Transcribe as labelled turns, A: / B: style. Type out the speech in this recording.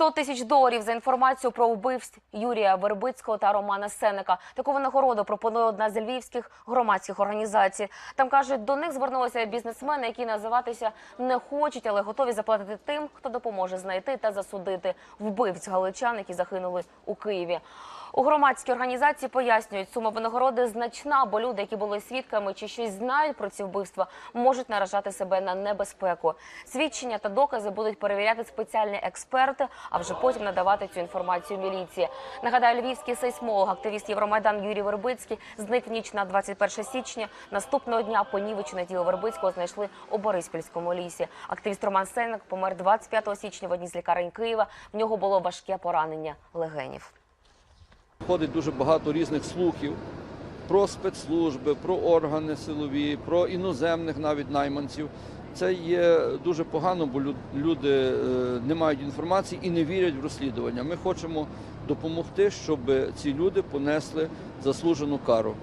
A: 100 тисяч доларів за інформацію про вбивств Юрія Вербицького та Романа Сенека. Таку винагороду пропонує одна з львівських громадських організацій. Там кажуть, до них звернулися бізнесмени, які називатися не хочуть, але готові заплатити тим, хто допоможе знайти та засудити вбивць галичан, які загинули у Києві. У громадській організації пояснюють, сума винагороди значна, бо люди, які були свідками чи щось знають про ці вбивства, можуть наражати себе на небезпеку. Свідчення та докази будуть перевіряти спеціальні експерти, а вже потім надавати цю інформацію міліції. Нагадаю, львівський сейсмолог, активіст Євромайдан Юрій Вербицький зник ніч на 21 січня. Наступного дня понівечене тіло Вербицького знайшли у Бориспільському лісі. Активіст Роман Сенник помер 25 січня в одній з лікарень Києва. В нього було важке поранення легенів.
B: Ходить дуже багато різних слухів про спецслужби, про органи силові, про іноземних навіть найманців. Це є дуже погано, бо люди е, не мають інформації і не вірять в розслідування. Ми хочемо допомогти, щоб ці люди понесли заслужену кару.